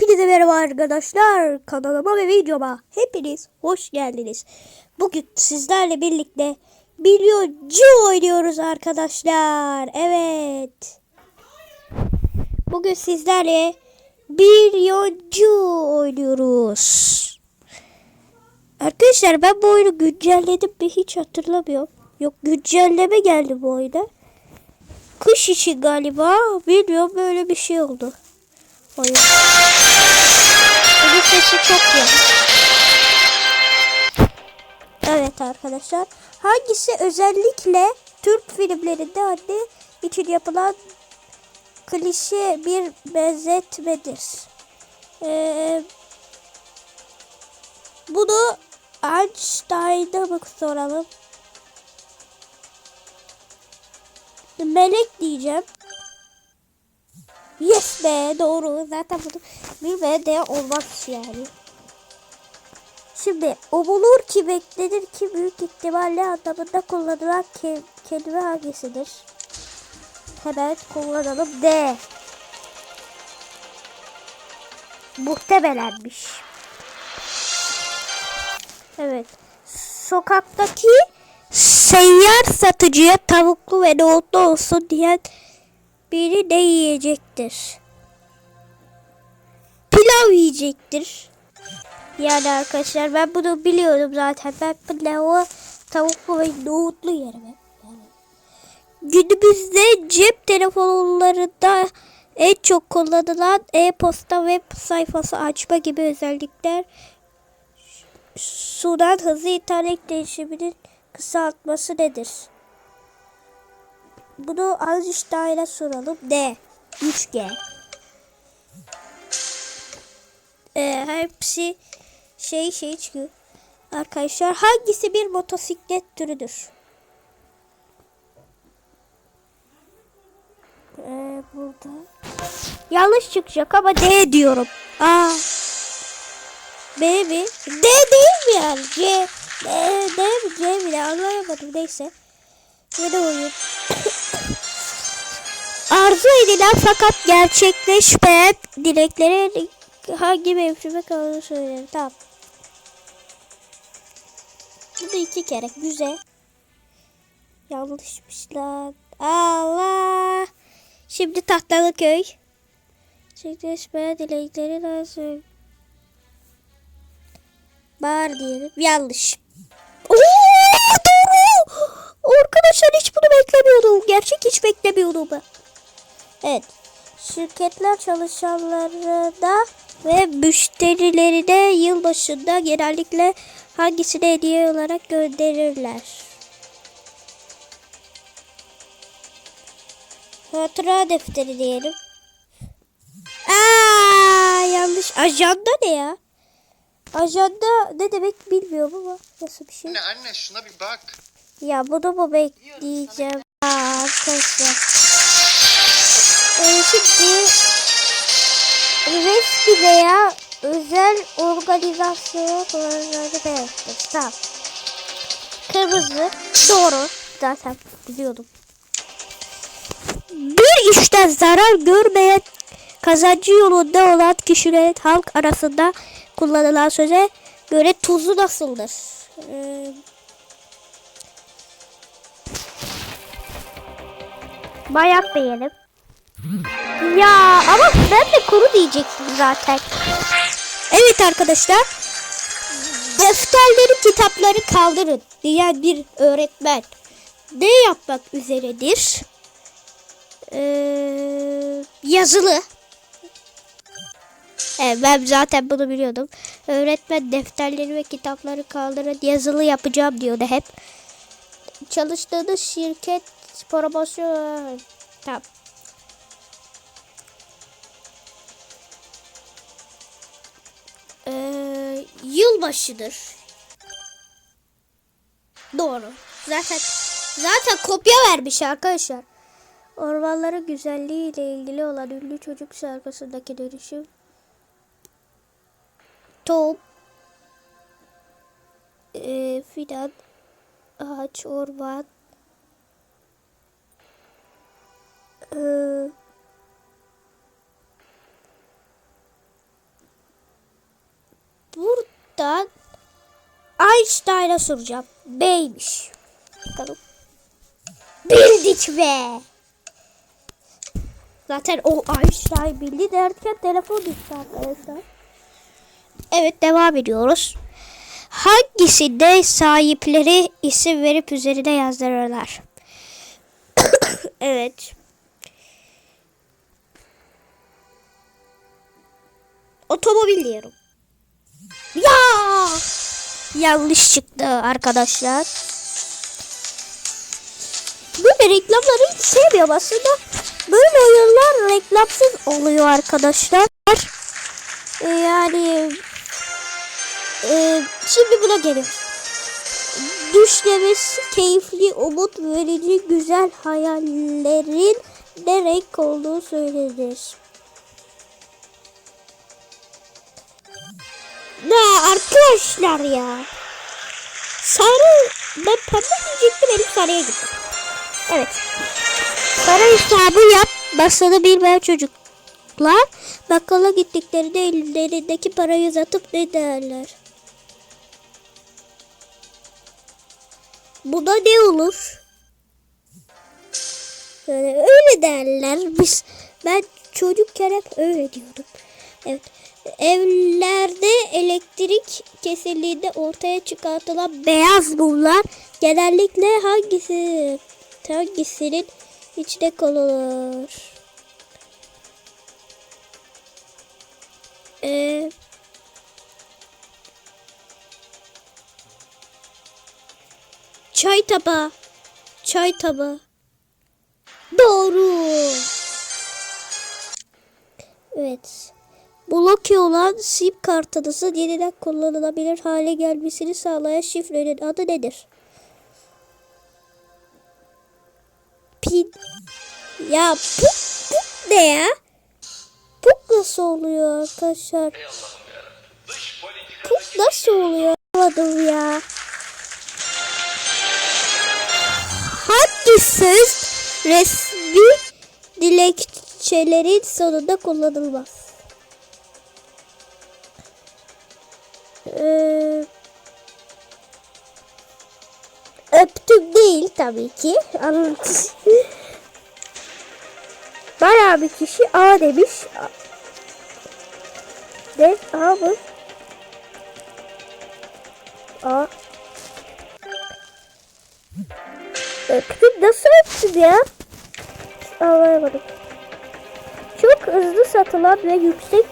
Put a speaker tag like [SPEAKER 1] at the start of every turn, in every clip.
[SPEAKER 1] Hepinize merhaba arkadaşlar. Kanalıma ve videoma hepiniz hoş geldiniz. Bugün sizlerle birlikte milyoncu oynuyoruz arkadaşlar. Evet. Bugün sizlerle milyoncu oynuyoruz. Arkadaşlar ben bu oyunu güncelledim mi hiç hatırlamıyorum. Yok güncelleme geldi bu oyuna. Kış için galiba bilmiyorum böyle bir şey oldu. Oyun. Bunun sesi çok iyi. Evet arkadaşlar. Hangisi özellikle Türk filmlerinde anne için yapılan klişe bir benzetmedir? Ee, bunu Einstein'a bak soralım. Melek diyeceğim. Yes be doğru. Zaten bunu bir ve de olmaz yani. Şimdi umulur ki beklenir ki büyük ihtimalle anlamında kullanılan ke kelime hangisidir? Hemen kullanalım. D. Muhtemelenmiş. Evet. Sokaktaki seyyar satıcıya tavuklu ve nohutlu olsun diyen biri ne yiyecektir? Pilav yiyecektir. Yani arkadaşlar ben bunu biliyorum zaten. Ben pilavı tavuklu ve nohutlu yerim. Günümüzde cep telefonlarında en çok kullanılan e-posta web sayfası açma gibi özellikler sunan hızlı internet değişiminin kısaltması nedir? Bunu Einstein'a soralım. D. 3G. Ee, hepsi şey şey çıkıyor. Arkadaşlar hangisi bir motosiklet türüdür? Ee, burada. Yanlış çıkacak ama D diyorum. Aa. B mi? D değil mi yani? C. D, D mi? C mi? Anlayamadım neyse. Yeni oyun. Arzu edilen fakat gerçekleşmeyen dileklerin hangi mevsime kaldığını söylerim. Tamam. Bu da iki kere. Güzel. Yanlışmış lan. Allah. Şimdi tahtalı köy. Gerçekleşmeyen dileklerin nasıl? Bağır diyelim. Yanlış. Oo, doğru. Arkadaşlar hiç bunu beklemiyordum. Gerçek hiç beklemiyordum ben. Evet. Şirketler çalışanlarına ve müşterilerine yılbaşında genellikle hangisini hediye olarak gönderirler? Hatıra defteri diyelim. Aa, yanlış. Ajanda ne ya? Ajanda ne demek bilmiyorum ama nasıl bir şey.
[SPEAKER 2] Anne anne şuna bir bak.
[SPEAKER 1] Ya bunu mu bekleyeceğim? Aa, arkadaşlar. Şimdi resmi veya özel organizasyona kullanılanı belirtir. Tamam. Kırmızı. Doğru. Zaten biliyordum. Bir işten zarar görmeyen kazancı yolunda olan kişilerin halk arasında kullanılan söze göre tuzu nasıldır? Ee, Bayak diyelim. Ya ama ben de kuru diyecektim zaten. Evet arkadaşlar. Defterleri, kitapları kaldırın diyen bir öğretmen ne yapmak üzeredir? Ee, yazılı. Evet, ben zaten bunu biliyordum. Öğretmen defterleri ve kitapları kaldırın yazılı yapacağım diyordu hep. Çalıştığınız şirket promosyon tamam. Ee, yılbaşıdır. Doğru. Zaten zaten kopya vermiş arkadaşlar. Ormanların güzelliği ile ilgili olan ünlü çocuk şarkısındaki dönüşüm. Top. Ee, fidan. Ağaç, orman. Birazcıktan Einstein'a soracağım. B'ymiş. Bakalım. Bildik be. Zaten o Einstein bildi derken telefon düştü arkadaşlar. Evet devam ediyoruz. Hangisinde sahipleri isim verip üzerine yazdırırlar? evet. Otomobil diyorum. Ya! Yanlış çıktı arkadaşlar. Böyle reklamları hiç sevmiyorum aslında. Böyle oyunlar reklamsız oluyor arkadaşlar. Ee, yani e, şimdi buna geliyor. Düşlemesi keyifli, umut verici, güzel hayallerin ne renk olduğu söylenir. Ne arkadaşlar ya. Sarı ben pembe diyecektim elim sarıya gitti. Evet. Para hesabı yap. Basını bilmeyen çocuklar bakkala gittiklerinde ellerindeki parayı uzatıp ne derler? Buna ne olur? Yani öyle derler. Biz ben çocukken hep öyle diyordum. Evet. Evlerde elektrik kesildiğinde ortaya çıkartılan beyaz mumlar genellikle hangisi hangisinin içinde kalır? Ee, çay tabağı. Çay tabağı. Doğru. Evet. Bloke olan sim kartınızın yeniden kullanılabilir hale gelmesini sağlayan şifrenin adı nedir? Pin. Ya puk puk ne ya? Puk nasıl oluyor arkadaşlar? Puk nasıl oluyor? Anlamadım ya. Hangi söz resmi dilekçelerin sonunda kullanılmaz? Ee, öptüm değil tabii ki. Bayağı bir kişi A demiş. De A mı? A. Öptüm nasıl öptüm ya? Anlayamadım. Çok hızlı satılan ve yüksek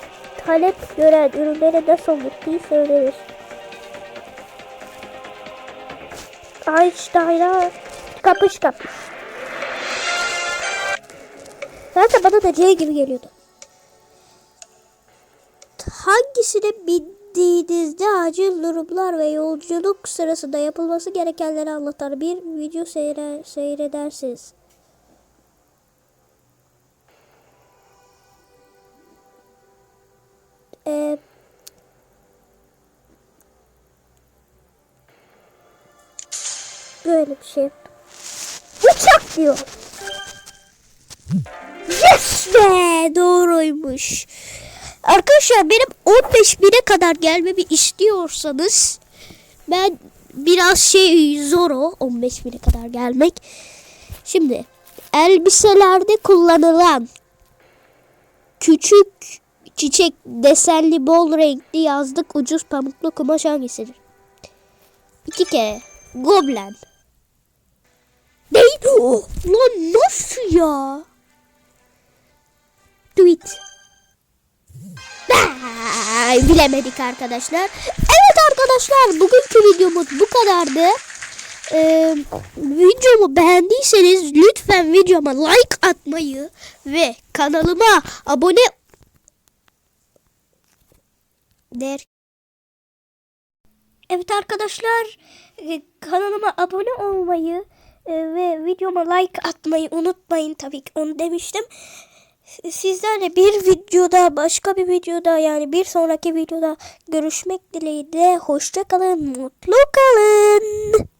[SPEAKER 1] talep gören ürünlere nasıl gittiği söylenir. Einstein'a kapış kapış. Zaten bana da C gibi geliyordu. Hangisine bindiğinizde acil durumlar ve yolculuk sırasında yapılması gerekenleri anlatan bir video seyre seyredersiniz. Ee, böyle bir şey. Uçak diyor. Yes be doğruymuş. Arkadaşlar benim 15 bine kadar gelmemi istiyorsanız ben biraz şey zor o 15 bine kadar gelmek. Şimdi elbiselerde kullanılan küçük çiçek desenli bol renkli yazlık ucuz pamuklu kumaş hangisidir? İki kere. Goblen. Neydi o? Lan nasıl ya? Tweet. Ay, bilemedik arkadaşlar. Evet arkadaşlar bugünkü videomuz bu kadardı. Ee, videomu beğendiyseniz lütfen videoma like atmayı ve kanalıma abone der. Evet arkadaşlar e, kanalıma abone olmayı e, ve videoma like atmayı unutmayın tabii ki onu demiştim. Sizlerle bir videoda başka bir videoda yani bir sonraki videoda görüşmek dileğiyle hoşça kalın mutlu kalın.